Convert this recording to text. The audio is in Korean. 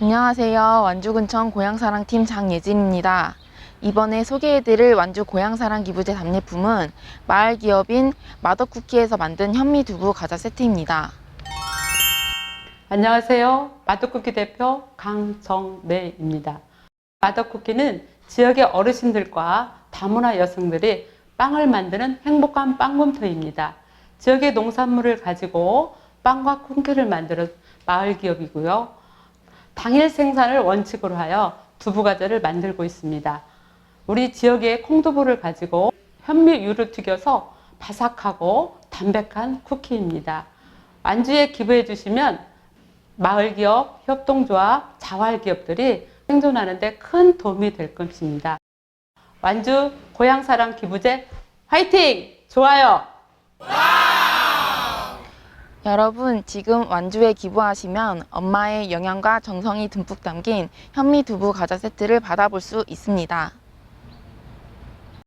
안녕하세요. 완주군청 고향사랑팀 장예진입니다. 이번에 소개해드릴 완주 고향사랑 기부제 답례품은 마을 기업인 마더쿠키에서 만든 현미 두부 과자 세트입니다. 안녕하세요. 마더쿠키 대표 강정매입니다. 마더쿠키는 지역의 어르신들과 다문화 여성들이 빵을 만드는 행복한 빵금터입니다. 지역의 농산물을 가지고 빵과 쿵키를 만드는 마을 기업이고요. 당일 생산을 원칙으로 하여 두부 과자를 만들고 있습니다. 우리 지역의 콩두부를 가지고 현미유를 튀겨서 바삭하고 담백한 쿠키입니다. 완주에 기부해 주시면 마을 기업, 협동조합, 자활 기업들이 생존하는 데 큰 도움이 될 것입니다. 완주 고향사랑 기부제 화이팅! 좋아요! 여러분, 지금 완주에 기부하시면 엄마의 영양과 정성이 듬뿍 담긴 현미 두부 과자 세트를 받아볼 수 있습니다.